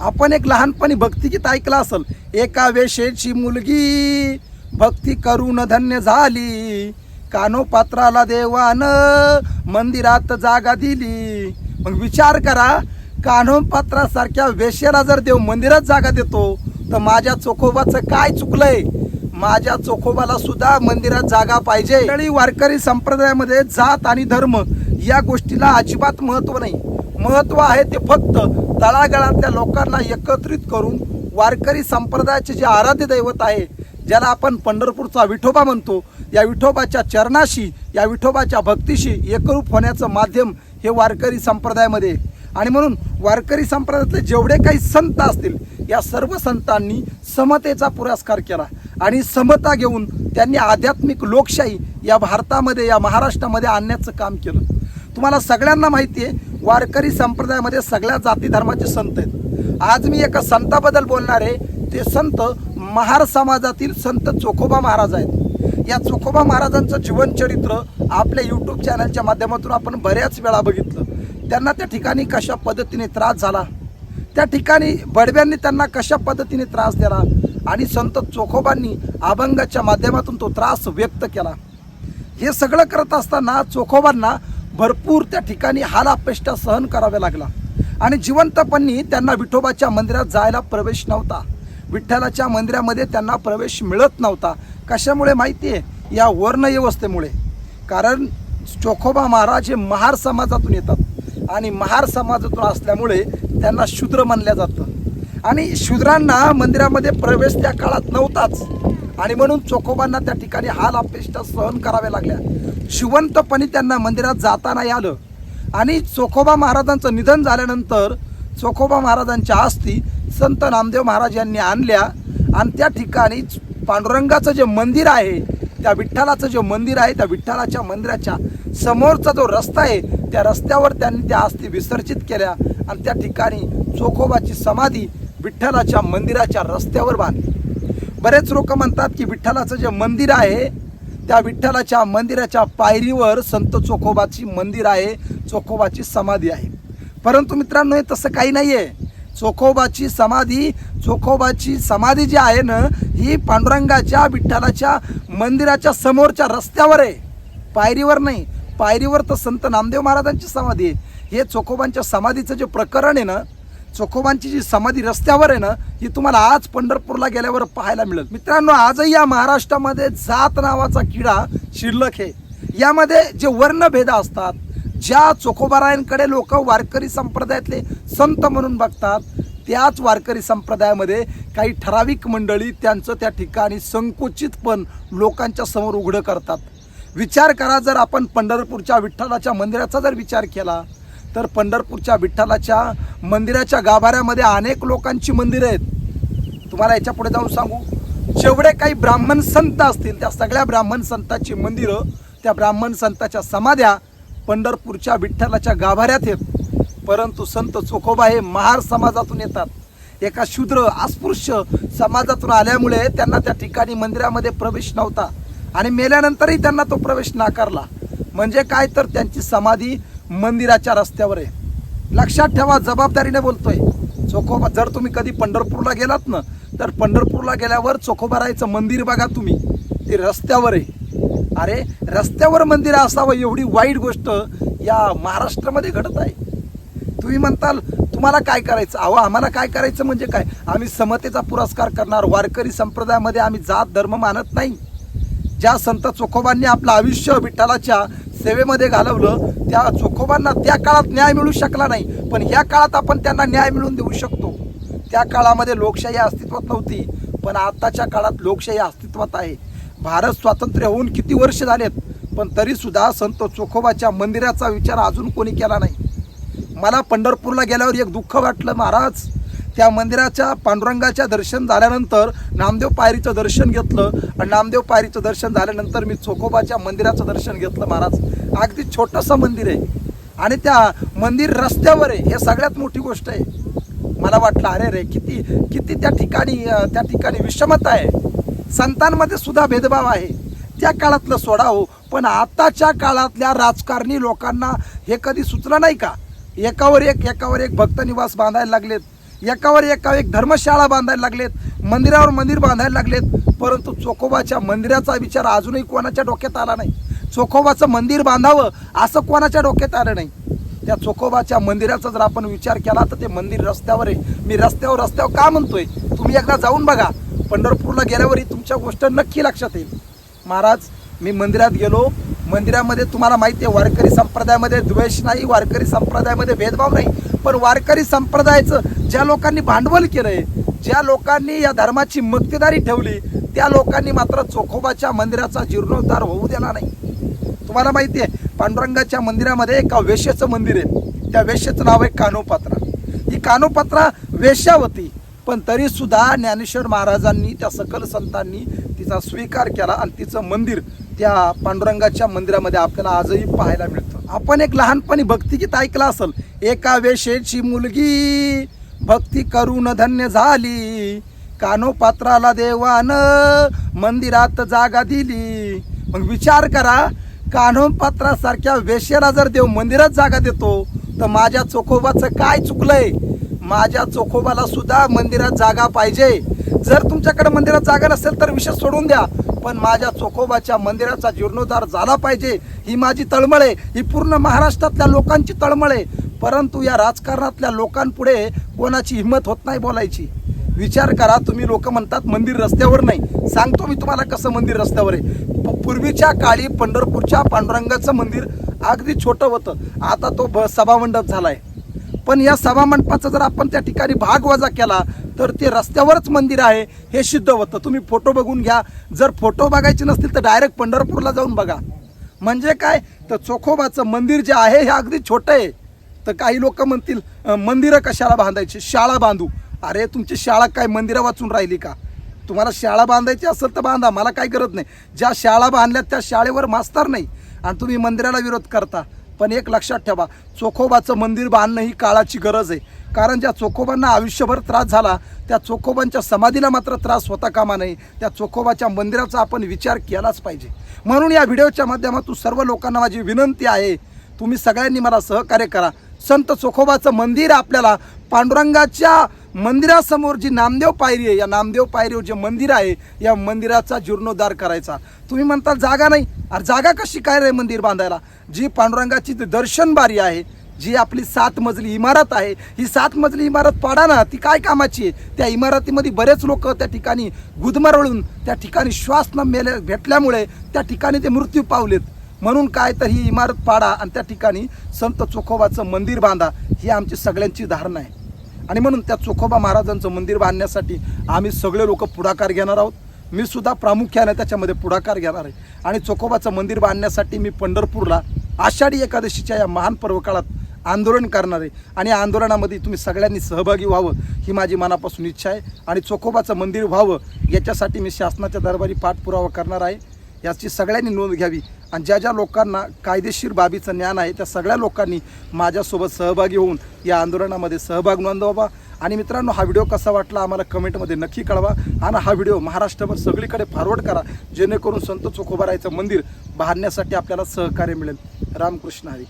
आपण एक लहानपणी भक्तिगीत ऐकलं असेल एका वेशेची मुलगी भक्ती करून धन्य झाली. कानोपात्राला देवान मंदिरात जागा दिली. मग विचार करा कान्होपात्रासारख्या वेशेला जर देव मंदिरात जागा देतो तर माझ्या चोखोबाचं काय चुकलंय? माझ्या चोखोबाला सुद्धा मंदिरात जागा पाहिजे. वारकरी संप्रदायामध्ये जात आणि धर्म या गोष्टीला अजिबात महत्त्व नाही. महत्त्व आहे ते फक्त तळागाळातल्या लोकांना एकत्रित करून वारकरी संप्रदायाचे जे आराध्य दैवत आहे ज्याला आपण पंढरपूरचा विठोबा म्हणतो या विठोबाच्या चरणाशी या विठोबाच्या भक्तीशी एकरूप होण्याचं माध्यम हे वारकरी संप्रदायामध्ये आणि म्हणून वारकरी संप्रदायातले जेवढे काही संत असतील या सर्व संतांनी समतेचा पुरस्कार केला. आणि समता घेऊन त्यांनी आध्यात्मिक लोकशाही या भारतामध्ये या महाराष्ट्रामध्ये आणण्याचं काम केलं. तुम्हाला सगळ्यांना माहिती आहे वारकरी संप्रदायामध्ये सगळ्या जाती धर्माचे संत आहेत. आज मी एका संताबद्दल बोलणार आहे. ते संत महार समाजातील संत चोखोबा महाराज आहेत. या चोखोबा महाराजांचं जीवनचरित्र आपल्या यूट्यूब चॅनलच्या माध्यमातून आपण बऱ्याच वेळा बघितलं. त्यांना त्या ठिकाणी कशा पद्धतीने त्रास झाला? त्या ठिकाणी बडव्यांनी त्यांना कशा पद्धतीने त्रास दिला? आणि संत चोखोबांनी अभंगाच्या माध्यमातून तो त्रास व्यक्त केला. हे सगळं करत असताना चोखोबांना भरपूर त्या ठिकाणी हालापेष्टा सहन कराव्या लागला. आणि जिवंतपणी त्यांना विठोबाच्या मंदिरात जायला प्रवेश नव्हता. विठ्ठलाच्या मंदिरामध्ये त्यांना प्रवेश मिळत नव्हता. कशामुळे माहिती आहे या वर्णव्यवस्थेमुळे. कारण चोखोबा महाराज हे महार समाजातून येतात. आणि महार समाजातून असल्यामुळे त्यांना शूद्र मानलं जातं. आणि शूद्रांना मंदिरामध्ये प्रवेश त्या काळात नव्हताच. आणि म्हणून चोखोबांना त्या ठिकाणी हाल अपेष्टा सहन कराव्या लागल्या. शिवंतपणे त्यांना मंदिरात जाता नाही आलं आणि चोखोबा महाराजांचं निधन झाल्यानंतर चोखोबा महाराजांच्या अस्थी संत नामदेव महाराज यांनी आणल्या. आणि त्या ठिकाणी पांडुरंगाचं जे मंदिर आहे त्या विठ्ठलाचं जे मंदिर आहे त्या विठ्ठलाच्या मंदिराच्या समोरचा जो रस्ता आहे त्या रस्त्यावर त्यांनी त्या अस्थी विसर्जित केल्या. आणि त्या ठिकाणी चोखोबाची समाधी विठ्ठलाच्या मंदिराच्या रस्त्यावर बांधली. बरेच लोक म्हणतात की विठ्ठलाचं जे मंदिर आहे त्या विठ्ठलाच्या मंदिराच्या पायरीवर संत चोखोबाची मंदिर आहे चोखोबाची समाधी आहे. परंतु मित्रांनो हे तसं काही नाही आहे चोखोबाची समाधी चोखोबाची समाधी जी आहे ना ही पांडुरंगाच्या विठ्ठलाच्या मंदिराच्या समोरच्या रस्त्यावर आहे. पायरीवर नाही पायरीवर तर संत नामदेव महाराजांची समाधी आहे. हे चोखोबांच्या समाधीचं जे प्रकरण आहे ना चोखोबांची जी समाधी रस्त्यावर आहे ना ही तुम्हाला आज पंढरपूरला गेल्यावर पाहायला मिळेल. मित्रांनो आजही या महाराष्ट्रामध्ये जात नावाचा किडा शिल्लक आहे. यामध्ये जे वर्णभेद असतात ज्या चोखोबारायांकडे लोक वारकरी संप्रदायातले संत म्हणून बघतात त्याच वारकरी संप्रदायामध्ये काही ठराविक मंडळी त्यांचं त्या ठिकाणी संकुचितपण लोकांच्या समोर उघडं करतात. विचार करा जर आपण पंढरपूरच्या विठ्ठलाच्या मंदिराचा जर विचार केला तर पंढरपूरच्या विठ्ठलाच्या मंदिराच्या गाभाऱ्यामध्ये अनेक लोकांची मंदिरं आहेत. तुम्हाला याच्यापुढे जाऊन सांगू. जेवढे काही ब्राह्मण संत असतील त्या सगळ्या ब्राह्मण संतांची मंदिरं त्या ब्राह्मण संताच्या समाध्या पंढरपूरच्या विठ्ठलाच्या गाभाऱ्यात आहेत. परंतु संत चोखोबा हे महार समाजातून येतात. एका शूद्र अस्पृश्य समाजातून आल्यामुळे त्यांना त्या ठिकाणी मंदिरामध्ये प्रवेश नव्हता आणि मेल्यानंतरही त्यांना तो प्रवेश नाकारला. म्हणजे काय? तर त्यांची समाधी मंदिराच्या रस्त्यावर आहे. लक्षात ठेवा जबाबदारीने बोलतोय. चोखोबा जर तुम्ही कधी पंढरपूरला गेलात ना तर पंढरपूरला गेल्यावर चोखोबारायचं मंदिर बघा तुम्ही. ते रस्त्यावर आहे. अरे रस्त्यावर मंदिर असावं एवढी वाईट गोष्ट या महाराष्ट्रामध्ये घडत आहे. तुम्ही म्हणताल तुम्हाला काय करायचं? अहो आम्हाला काय करायचं म्हणजे काय? आम्ही समतेचा पुरस्कार करणार वारकरी संप्रदायामध्ये आम्ही जात धर्म मानत नाही. ज्या संत चोखोबांनी आपलं आयुष्य विठ्ठलाच्या सेवेमध्ये घालवलं त्या चोखोबांना त्या काळात न्याय मिळू शकला नाही. पण ह्या काळात आपण त्यांना न्याय मिळवून देऊ शकतो. त्या काळामध्ये लोकशाही अस्तित्वात नव्हती पण आताच्या काळात लोकशाही अस्तित्वात आहे. भारत स्वातंत्र्य होऊन किती वर्ष झालेत पण तरीसुद्धा संत चोखोबाच्या मंदिराचा विचार अजून कोणी केला नाही. मला पंढरपूरला गेल्यावर एक दुःख वाटलं महाराज. त्या मंदिराच्या पांडुरंगाच्या दर्शन झाल्यानंतर नामदेव पायरीचं दर्शन घेतलं. आणि नामदेव पायरीचं दर्शन झाल्यानंतर मी चोखोबाच्या मंदिराचं दर्शन घेतलं महाराज. अगदी छोटंसं मंदिर आहे. आणि त्या मंदिर रस्त्यावर आहे. हे सगळ्यात मोठी गोष्ट आहे. मला वाटलं अरे रे किती किती त्या ठिकाणी त्या ठिकाणी विषमता आहे. संतांमध्ये सुद्धा भेदभाव आहे. त्या काळातलं सोडा हो पण आताच्या काळातल्या राजकारणी लोकांना हे कधी सुचलं नाही का? एकावर एक एकावर एक भक्त निवास बांधायला लागलेत. एकावर एका एक धर्मशाळा बांधायला लागलेत मंदिरावर मंदिर बांधायला लागलेत परंतु चोखोबाच्या मंदिराचा विचार अजूनही कोणाच्या डोक्यात आला नाही. चोखोबाचं मंदिर बांधावं असं कोणाच्या डोक्यात आलं नाही. त्या चोखोबाच्या मंदिराचा जर आपण विचार केला तर ते मंदिर रस्त्यावर आहे. मी रस्त्यावर रस्त्यावर का म्हणतोय? तुम्ही एकदा जाऊन बघा. पंढरपूरला गेल्यावरही तुमच्या गोष्ट नक्की लक्षात येईल. महाराज मी मंदिरात गेलो. मंदिरामध्ये तुम्हाला माहिती आहे वारकरी संप्रदायामध्ये द्वेष नाही वारकरी संप्रदायामध्ये भेदभाव नाही. पण वारकरी संप्रदायाचं ज्या लोकांनी भांडवल केलंय ज्या लोकांनी या धर्माची मक्तेदारी ठेवली त्या लोकांनी मात्र चोखोबाच्या मंदिराचा जीर्णोद्धार होऊ देणार नाही. तुम्हाला माहिती आहे पांडुरंगाच्या मंदिरामध्ये एका वेश्याचं मंदिर आहे. त्या वेश्याचं नाव आहे कानोपात्रा. ही कानोपात्रा वेश्या होती पण तरी सुद्धा ज्ञानेश्वर महाराजांनी त्या सकल संतांनी तिचा स्वीकार केला आणि तिचं मंदिर त्या पांडुरंगाच्या मंदिरामध्ये आपल्याला आजही पाहायला मिळतं. आपण एक लहानपणी भक्तिगीत ऐकलं असेल एका वेशेची मुलगी भक्ती करून धन्य झाली. कानोपात्राला देवान मंदिरात जागा दिली. मग विचार करा कानोपात्रासारख्या वेश्याला जर देव मंदिरात जागा देतो तर माझ्या चोखोबाचं काय चुकलंय? माझ्या चोखोबाला सुद्धा मंदिरात जागा पाहिजे. जर तुमच्याकडे मंदिरात जागा नसेल तर विषय सोडून द्या पण माझ्या चोखोबाच्या मंदिराचा जीर्णोद्धार झाला पाहिजे. ही माझी तळमळ आहे. ही पूर्ण महाराष्ट्रातल्या लोकांची तळमळ आहे. परंतु या राजकारणातल्या लोकांपुढे कोणाची हिंमत होत नाही बोलायची. विचार करा तुम्ही लोक म्हणतात मंदिर रस्त्यावर नाही. सांगतो मी तुम्हाला कसं मंदिर रस्त्यावर आहे. प- पूर्वीच्या काळी पंढरपूरच्या पांडुरंगाचं मंदिर अगदी छोटं होतं. आता तो ब सभामंडप झालाय. पण या सभामंडपाचा जर आपण त्या ठिकाणी भाग वजा केला तर ते रस्त्यावरच मंदिर आहे हे सिद्ध होतं. तुम्ही फोटो बघून घ्या. जर फोटो बघायचे नसतील तर डायरेक्ट पंढरपूरला जाऊन बघा. म्हणजे काय? तर चोखोबाचं मंदिर जे आहे हे अगदी छोटं आहे. तर काही लोक म्हणतील मंदिरं कशाला बांधायची? शाळा बांधू. अरे तुमची शाळा काय मंदिरं वाचून राहिली का? तुम्हाला शाळा बांधायची असेल तर बांधा मला काही गरज नाही. ज्या शाळा बांधल्यात त्या शाळेवर मास्तर नाही. आणि तुम्ही मंदिराला विरोध करता. पण एक लक्षात ठेवा चोखोबाचं मंदिर बांधणं ही काळाची गरज आहे. कारण ज्या चोखोबांना आयुष्यभर त्रास झाला त्या चोखोबांच्या समाधीला मात्र त्रास होता कामा नाही त्या चोखोबाच्या मंदिराचा आपण विचार केलाच पाहिजे. म्हणून या व्हिडिओच्या माध्यमातून सर्व लोकांना माझी विनंती आहे तुम्ही सगळ्यांनी मला सहकार्य करा. संत चोखोबाचं मंदिर आपल्याला. पांडुरंगाच्या मंदिरासमोर जी नामदेव पायरी आहे या नामदेव पायरीवर जे मंदिर आहे या मंदिराचा जीर्णोद्धार करायचा. तुम्ही म्हणता जागा नाही. अरे जागा कशी काय रे मंदिर बांधायला? जी पांडुरंगाची दर्शन बारी आहे जी आपली सात मजली इमारत आहे ही सात मजली इमारत पाडा ना ती काय कामाची आहे? त्या इमारतीमध्ये बरेच लोक त्या ठिकाणी गुदमरळून त्या ठिकाणी श्वास न मेले भेटल्यामुळे त्या ठिकाणी ते मृत्यू पावलेत. म्हणून काय तर ही इमारत पाडा आणि त्या ठिकाणी संत चोखोबाचं मंदिर बांधा ही आमची सगळ्यांची धारणा आहे. आणि म्हणून त्या चोखोबा महाराजांचं मंदिर बांधण्यासाठी आम्ही सगळे लोक पुढाकार घेणार आहोत. मी सुद्धा प्रामुख्याने त्याच्यामध्ये पुढाकार घेणार आहे. आणि चोखोबाचं मंदिर बांधण्यासाठी मी पंढरपूरला आषाढी एकादशीच्या या महान पर्वकाळात आंदोलन करणार आहे. आणि आंदोलनामध्ये तुम्ही सगळ्यांनी सहभागी व्हावं ही माझी मनापासून इच्छा आहे. आणि चोखोबाचं मंदिर व्हावं याच्यासाठी मी शासनाच्या दरबारी पाठपुरावा करणार आहे. याची सगळ्यांनी नोंद घ्यावी. आणि ज्या ज्या लोकांना कायदेशीर बाबीचं ज्ञान आहे त्या सगळ्या लोकांनी माझ्यासोबत सहभागी होऊन या आंदोलनामध्ये सहभाग नोंदवावा. आणि मित्रांनो हा व्हिडिओ कसा वाटला आम्हाला कमेंटमध्ये नक्की कळवा. आणि हा व्हिडिओ महाराष्ट्रभर सगळीकडे फॉरवर्ड करा जेणेकरून संत चोखोबारायचं मंदिर बांधण्यासाठी आपल्याला सहकार्य मिळेल. रामकृष्ण हरी.